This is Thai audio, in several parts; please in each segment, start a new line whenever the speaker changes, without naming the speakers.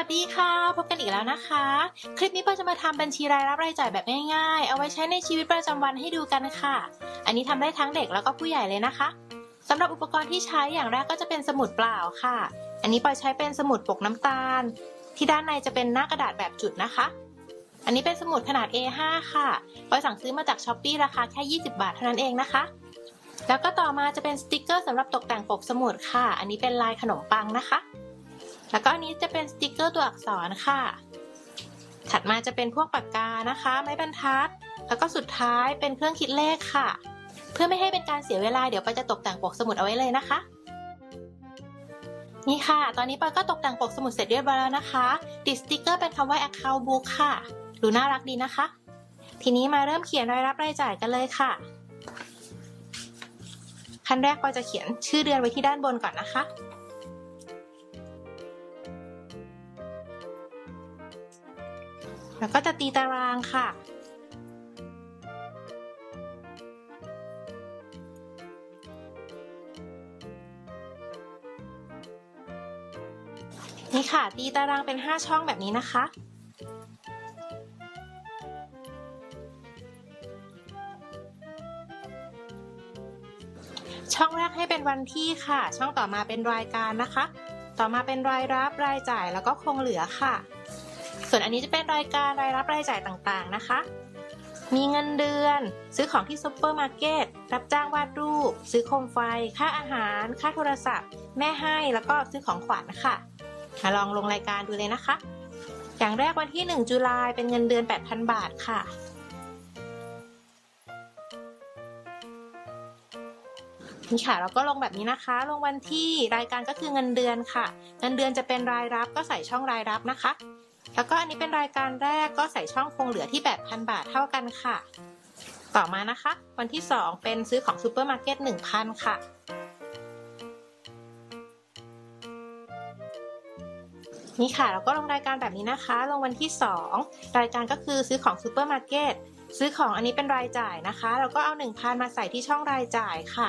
ัสดีค่ะพบกันอีกแล้วนะคะ คลิปนี้ปาจะมาทำบัญชีรายรับรายจ่ายแบบง่ายๆ เอาไว้ใช้ในชีวิตประจำวันให้ดูกันค่ะ อันนี้ทำได้ทั้งเด็กแล้วก็ผู้ใหญ่เลยนะคะสำหรับอุปกรณ์ที่ใช้อย่างแรกก็จะเป็นสมุดเปล่าค่ะ อันนี้ปอยใช้เป็นสมุดปกน้ำตาล ที่ด้านในจะเป็นหน้ากระดาษแบบจุดนะคะ อันนี้เป็นสมุดขนาด A5 ค่ะปอยสั่งซื้อมาจากช้อปปีราคาแค่20 บาทเท่านั้นเองนะคะ แล้วก็ต่อมาจะเป็นสติกเกอร์สำหรับตกแต่งปกสมุดค่ะ อันนี้เป็นลายขนมปังนะคะ แล้วก็อันนี้จะเป็นสติกเกอร์ตัวอักษรค่ะ ถัดมาจะเป็นพวกปากกานะคะ ไม้บรรทัด แล้วก็สุดท้ายเป็นเครื่องคิดเลขค่ะ เพื่อไม่ให้เป็นการเสียเวลาเดี๋ยวปอยจะตกแต่งปกสมุดเอาไว้เลยนะคะ นี่ค่ะ ตอนนี้ปอยก็ตกแต่งปกสมุดเสร็จเรียบร้อยแล้วนะคะติดสติกเกอร์เป็นคำว่า account book ค่ะ ดูน่ารักดีนะคะ ทีนี้มาเริ่มเขียนรายรับรายจ่ายกันเลยค่ะ ขั้นแรกปอยจะเขียนชื่อเดือนไว้ที่ด้านบนก่อนนะคะ แล้วก็จะตีตารางค่ะ นี่ค่ะ ตีตารางเป็น 5 ช่องแบบนี้นะคะช่องแรกให้เป็นวันที่ค่ะ ช่องต่อมาเป็นรายการนะคะ ต่อมาเป็นรายรับรายจ่ายแล้วก็คงเหลือค่ะ ส่วนอันนี้จะเป็นรายการรายรับรายจ่ายต่างๆนะคะ มีเงินเดือน ซื้อของที่ซุปเปอร์มาร์เก็ต รับจ้างวาดรูป ซื้อโคมไฟ ค่าอาหาร ค่าโทรศัพท์ แม่ให้ แล้วก็ซื้อของขวัญค่ะลองลงรายการดูเลยนะคะ อย่างแรกวันที่ 1 จุลายเป็นเงินเดือน 8,000 บาทค่ะนี่ค่ะเราก็ลงแบบนี้นะคะ ลงวันที่รายการก็คือเงินเดือนค่ะ เงินเดือนจะเป็นรายรับก็ใส่ช่องรายรับนะคะ แล้วก็อันนี้เป็นรายการแรกก็ใส่ช่องคงเหลือที่8,000บาทเท่ากันค่ะ ต่อมานะคะ วันที่ 2 เป็นซื้อของซูเปอร์มาร์เก็ต1,000 ค่ะ นี่ค่ะเราก็ลงรายการแบบนี้นะคะ ลงวันที่ 2 รายการก็คือซื้อของซูเปอร์มาร์เก็ตซื้อของอันนี้เป็นรายจ่ายนะคะเราก็เอา 1,000 มาใส่ที่ช่องรายจ่ายค่ะ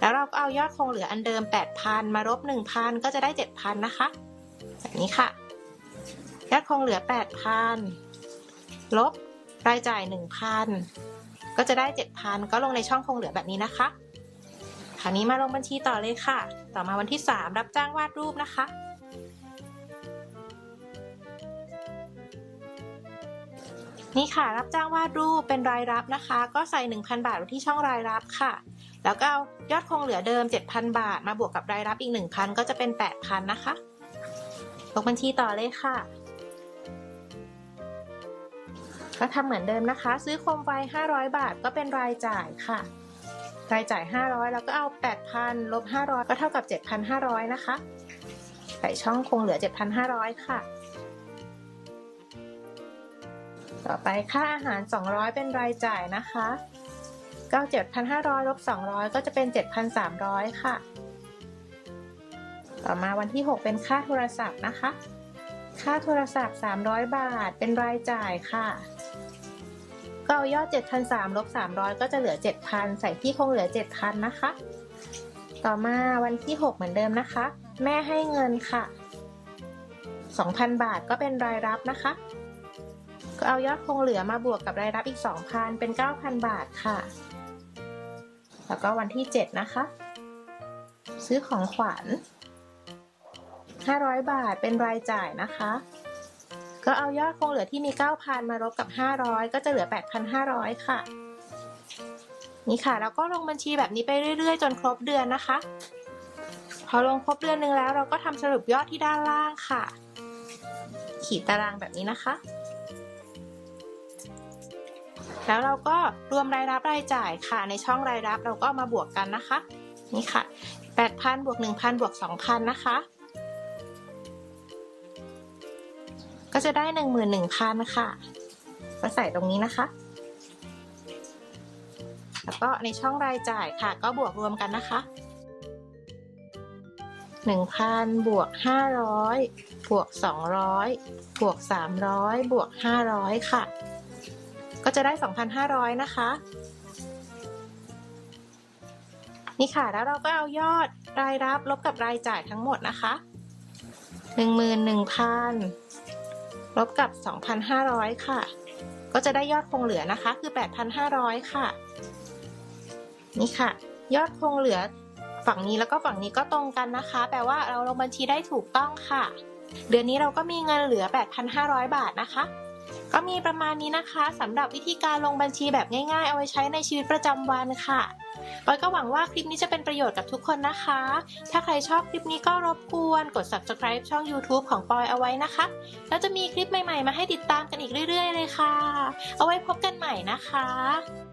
แล้วเราก็เอายอดคงเหลืออันเดิม 8,000 มาลบ1,000 ก็จะได้ 7,000 นะคะ แบบนี้ค่ะ ยอดคงเหลือ 8,000 ลบรายจ่าย 1,000 ก็จะได้ 7,000 ก็ลงในช่องคงเหลือแบบนี้นะคะ คราวนี้มาลงบัญชีต่อเลยค่ะ ต่อมาวันที่ 3 รับจ้างวาดรูปนะคะ นี่ค่ะรับจ้างวาดรูปเป็นรายรับนะคะ ก็ใส่ 1,000 บาทไว้ที่ช่องรายรับค่ะ แล้วก็เอายอดคงเหลือเดิม 7,000 บาท มาบวกกับรายรับอีก 1,000 ก็จะเป็น 8,000 นะคะลงบัญชีต่อเลยค่ะ ก็ทำเหมือนเดิมนะคะ ซื้อโคมไฟ 500 บาทก็เป็นรายจ่ายค่ะ รายจ่าย 500 แล้วก็เอา 8,000ลบ500 ก็เท่ากับ 7,500 นะคะ ใส่ช่องคงเหลือ 7,500 ค่ะ ต่อไปค่าอาหาร 200 เป็นรายจ่ายนะคะก็7,500ลบ200 ก็จะเป็น 7,300 ค่ะ ต่อมาวันที่ 6 เป็นค่าโทรศัพท์นะคะ ค่าโทรศัพท์ 300 บาท เป็นรายจ่ายค่ะ ก็เอายอด 7,300ลบ300 ก็จะเหลือ 7,000 ใส่ที่คงเหลือ 7,000 นะคะ ต่อมาวันที่ 6 เหมือนเดิมนะคะ แม่ให้เงินค่ะ 2,000 บาทก็เป็นรายรับนะคะ ก็เอายอดคงเหลือมาบวกกับรายรับอีก 2,000 เป็น 9,000 บาทค่ะ แล้วก็วันที่ 7 นะคะ ซื้อของขวัญ 500 บาทเป็นรายจ่ายนะคะ ก็เอายอดคงเหลือที่มี 9,000 มาลบกับ 500 ก็จะเหลือ 8,500 ค่ะ นี่ค่ะ แล้วก็ลงบัญชีแบบนี้ไปเรื่อย ๆ จนครบเดือนนะคะ พอลงครบเดือนหนึ่งแล้วเราก็ทำสรุปยอดที่ด้านล่างค่ะ ขีดตารางแบบนี้นะคะ แล้วเราก็รวมรายรับรายจ่ายค่ะ ในช่องรายรับเราก็มาบวกกันนะคะ นี่ค่ะ8,000บวก1,000บวก2,000นะคะ ก็จะได้11,000ค่ะก็ใส่ตรงนี้นะคะ แล้วก็ในช่องรายจ่ายค่ะ ก็บวกรวมกันนะคะ1,000บวก500บวก200บวก300บวก500ค่ะ ก็จะได้2,500นะคะนี่ค่ะ แล้วเราก็เอายอดรายรับลบกับรายจ่ายทั้งหมดนะคะ 11,000 ลบกับ 2,500 ค่ะ ก็จะได้ยอดคงเหลือนะคะคือ 8,500 ค่ะ นี่ค่ะ ยอดคงเหลือฝั่งนี้แล้วก็ฝั่งนี้ก็ตรงกันนะคะ แปลว่าเราลงบัญชีได้ถูกต้องค่ะ เดือนนี้เราก็มีเงินเหลือ 8,500 บาทนะคะ ก็มีประมาณนี้นะคะสำหรับวิธีการลงบัญชีแบบง่ายๆ เอาไว้ใช้ในชีวิตประจำวันค่ะ ปอยก็หวังว่าคลิปนี้จะเป็นประโยชน์กับทุกคนนะคะ ถ้าใครชอบคลิปนี้ก็รบกวนกด subscribe ช่อง YouTube ของปอยเอาไว้นะคะ แล้วจะมีคลิปใหม่ๆ มาให้ติดตามกันอีกเรื่อย ๆ เลยค่ะ เอาไว้พบกันใหม่นะคะ